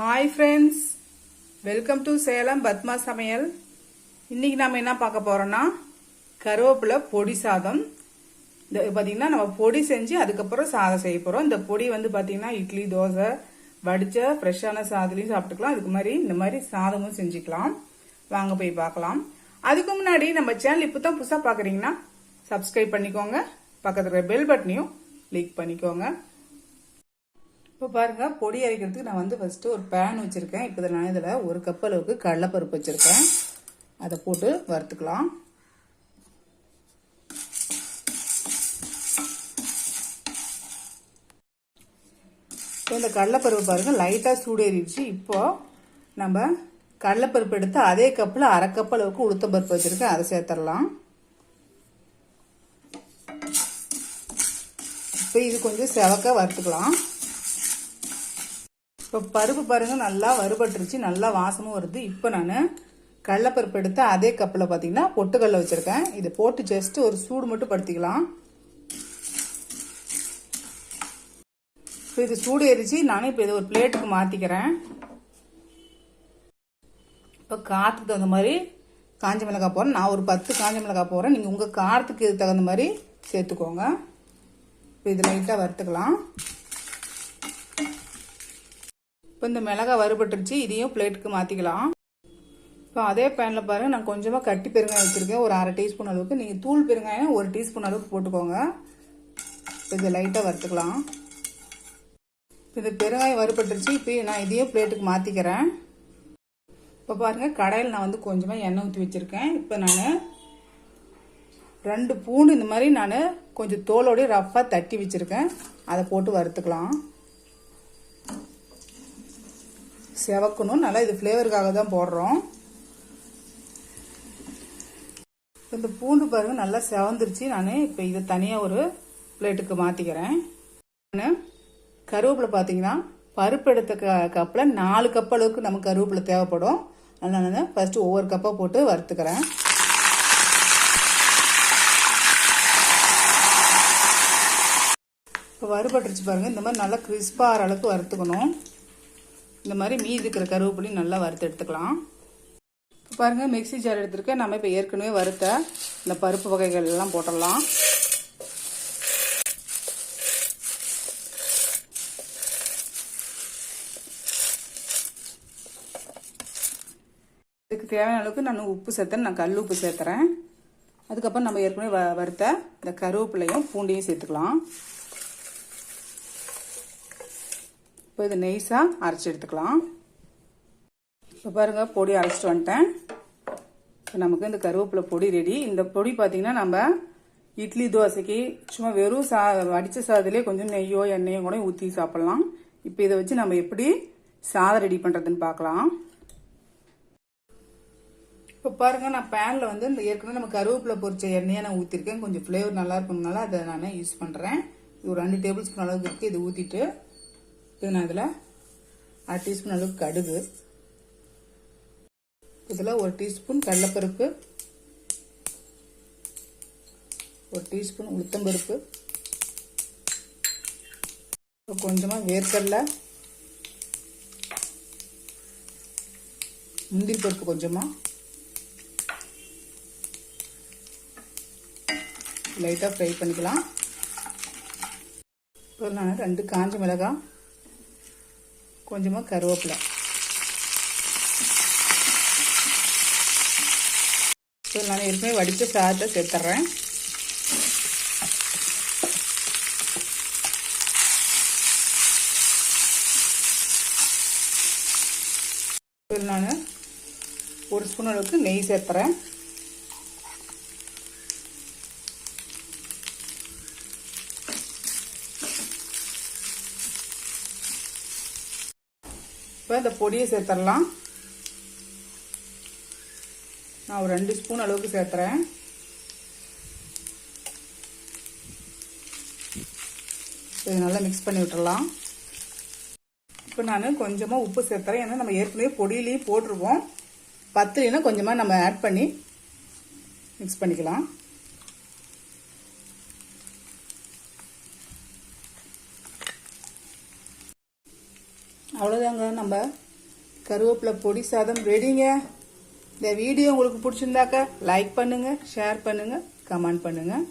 Hi friends welcome to Salem Padma சமையல் இன்றைக்கி நம்ம என்ன பார்க்க போகிறோன்னா கருவேப்பிலை பொடி சாதம். இந்த பார்த்திங்கன்னா நம்ம பொடி செஞ்சு அதுக்கப்புறம் சாதம் செய்ய போகிறோம் இந்த பொடி வந்து பார்த்திங்கன்னா இட்லி தோசை வடிச்ச ஃப்ரெஷ்ஷான சாதத்துலையும் சாப்பிட்டுக்கலாம். அதுக்கு மாதிரி இந்த மாதிரி சாதமும் செஞ்சுக்கலாம். வாங்க போய் பார்க்கலாம். அதுக்கு முன்னாடி நம்ம சேனல் இப்போ தான் புதுசாக பார்க்குறீங்கன்னா சப்ஸ்கிரைப் பண்ணிக்கோங்க. பக்கத்தில் பெல் பட்டனையும் கிளிக் பண்ணிக்கோங்க. இப்போ பாருங்க பொடி அரைக்கிறதுக்கு நான் வந்து ஃபஸ்ட்டு ஒரு பேன் வச்சுருக்கேன். இப்போ நான் இதில் ஒரு கப் அளவுக்கு கடலைப்பருப்பு வச்சுருக்கேன். அதை போட்டு வறுத்துக்கலாம். இப்போ இந்த கடலைப்பருப்பு பாருங்கள் லைட்டாக சூடேறிடுச்சு. இப்போது நம்ம கடலைப்பருப்பு எடுத்து அதே கப்பில் அரை கப் அளவுக்கு உளுத்தம் பருப்பு வச்சுருக்கேன். அதை சேர்த்துடலாம் இப்போ இது கொஞ்சம் செவக்க வறுத்துக்கலாம். இப்போ பருப்பு பாருங்க நல்லா வறுபட்டுருச்சு நல்லா வாசமும் வருது. இப்போ நான் கடலப்பருப்பு எடுத்து அதே கப்பில் பார்த்தீங்கன்னா பொட்டுக்கடலை வச்சுருக்கேன். இதை போட்டு ஜஸ்ட்டு ஒரு சூடு மட்டும் படுத்திக்கலாம். இப்போ இது சூடு எரிச்சு நானும் இப்போ இதை ஒரு பிளேட்டுக்கு மாற்றிக்கிறேன் இப்போ காற்றுக்கு தகுந்த மாதிரி காஞ்ச மிளகாய் போடுறேன். நான் ஒரு பத்து காஞ்ச மிளகாய் போடுறேன். நீங்கள் உங்கள் காரத்துக்கு தகுந்த மாதிரி சேர்த்துக்கோங்க. இப்போ இது லைட்டாக வறுத்துக்கலாம். இப்போ இந்த மிளகா வறுபட்டுருச்சு இதையும் பிளேட்டுக்கு மாற்றிக்கலாம் இப்போ அதே பேனில் பாருங்கள் நான் கொஞ்சமாக கட்டி பெருங்காயம் வச்சுருக்கேன். ஒரு அரை டீஸ்பூன் அளவுக்கு. நீங்கள் தூள் பெருங்காயம் ஒரு டீஸ்பூன் அளவுக்கு போட்டுக்கோங்க. இப்போ இதை லைட்டாக வறுத்துக்கலாம். இப்போ இந்த பெருங்காயம் வறுபட்டுருச்சு இப்போ நான் இதையும் பிளேட்டுக்கு மாற்றிக்கிறேன் இப்போ பாருங்கள் கடையில் நான் வந்து கொஞ்சமாக எண்ணெய் ஊற்றி வச்சுருக்கேன். இப்போ நான் ரெண்டு பூண்டு இந்த மாதிரி நான் கொஞ்சம் தோலோடய ரஃப்பாக தட்டி வச்சுருக்கேன். அதை போட்டு வறுத்துக்கலாம். செவக்கணும். நல்லா இது ஃப்ளேவருக்காக தான் போடுறோம். இந்த பூண்டு பாருங்க நல்லா செவந்துருச்சு. நான் இப்போ இதை தனியாக ஒரு பிளேட்டுக்கு மாற்றிக்கிறேன் நான் கருவேப்பிலை பார்த்தீங்கன்னா பருப்பு எடுத்த க கப்பில் நாலு கப் அளவுக்கு நமக்கு கருவேப்பிலை தேவைப்படும். அதனால நான் ஃபஸ்ட்டு ஒவ்வொரு கப்பாக போட்டு வறுத்துக்கிறேன். இப்போ வறுபட்டுருச்சு பாருங்கள் இந்த மாதிரி நல்லா கிறிஸ்பாகிற அளவுக்கு வறுத்துக்கணும். இந்த மாதிரி மீதி இருக்கிற கருவேப்பிலையும் நல்லா வறுத்து எடுத்துக்கலாம். இப்போ பாருங்கள் மிக்சி ஜார் எடுத்துருக்கேன். நம்ம இப்போ ஏற்கனவே வறுத்த இந்த பருப்பு வகைகள் எல்லாம் போட்டுடலாம். இதுக்கு தேவையான அளவுக்கு நான் உப்பு சேர்த்தேன் நான் கல் உப்பு சேர்த்துறேன். அதுக்கப்புறம் நம்ம ஏற்கனவே வ வறுத்த இந்த கருவேப்பிலையும் பூண்டையும் சேர்த்துக்கலாம். இப்போ இது நெய்ஸாக அரைச்சி எடுத்துக்கலாம். இப்போ பாருங்கள் பொடி அரைச்சிட்டு வந்துட்டேன். இப்போ நமக்கு இந்த கருவேப்பிலை பொடி ரெடி இந்த பொடி பார்த்தீங்கன்னா நம்ம இட்லி தோசைக்கு சும்மா வெறும் சா அடித்த சாதத்துலேயே கொஞ்சம் நெய்யோ எண்ணெயோ கூட ஊற்றி சாப்பிட்லாம். இப்போ இதை வச்சு நம்ம எப்படி சாதம் ரெடி பண்ணுறதுன்னு பார்க்கலாம். இப்போ பாருங்கள் நான் பேனில் வந்து இந்த ஏற்கனவே நம்ம கருவேப்பிலை பொரிச்ச எண்ணெயை நான் ஊற்றிருக்கேன் கொஞ்சம் ஃப்ளேவர் நல்லா இருக்கணும்னால அதை நான் யூஸ் பண்ணுறேன் இது ஒரு ரெண்டு டேபிள் ஸ்பூன் அளவுக்கு இருக்குது இதை ஊற்றிட்டு இது நான் இதில் அரை டீஸ்பூன் அளவுக்கு கடுகு. இதில் ஒரு டீஸ்பூன் கடலப்பருப்பு. ஒரு டீஸ்பூன் உளுத்தம்பருப்பு. கொஞ்சமாக வேர்க்கடலை. முந்திரி பருப்பு கொஞ்சமாக லைட்டாக ஃப்ரை பண்ணிக்கலாம். இப்போ நான் ரெண்டு காஞ்ச மிளகாய். கொஞ்சமாக கருவேப்பிலை. ஸோ நான் ஏற்கனவே வடித்த சாதத்தை சேர்த்துட்றேன் நான் ஒரு ஸ்பூன் அளவுக்கு நெய் சேர்த்துறேன். இப்போ இந்த பொடியை சேர்த்துடலாம் நான் ஒரு ரெண்டு ஸ்பூன் அளவுக்கு சேர்த்துறேன். இது நல்லா மிக்ஸ் பண்ணி விட்டுடலாம் இப்போ நான் கொஞ்சமாக உப்பு சேர்த்துறேன். ஏன்னா நம்ம ஏற்கனவே பொடியிலையும் போட்டிருவோம். பத்துலைனா கொஞ்சமாக நம்ம ஆட் பண்ணி மிக்ஸ் பண்ணிக்கலாம். அவ்வளோதாங்க நம்ம கருவேப்பிலை பொடி சாதம் ரெடிங்க இந்த வீடியோ உங்களுக்கு பிடிச்சிருந்தாக்கா லைக் பண்ணுங்கள் ஷேர் பண்ணுங்கள் கமெண்ட் பண்ணுங்கள்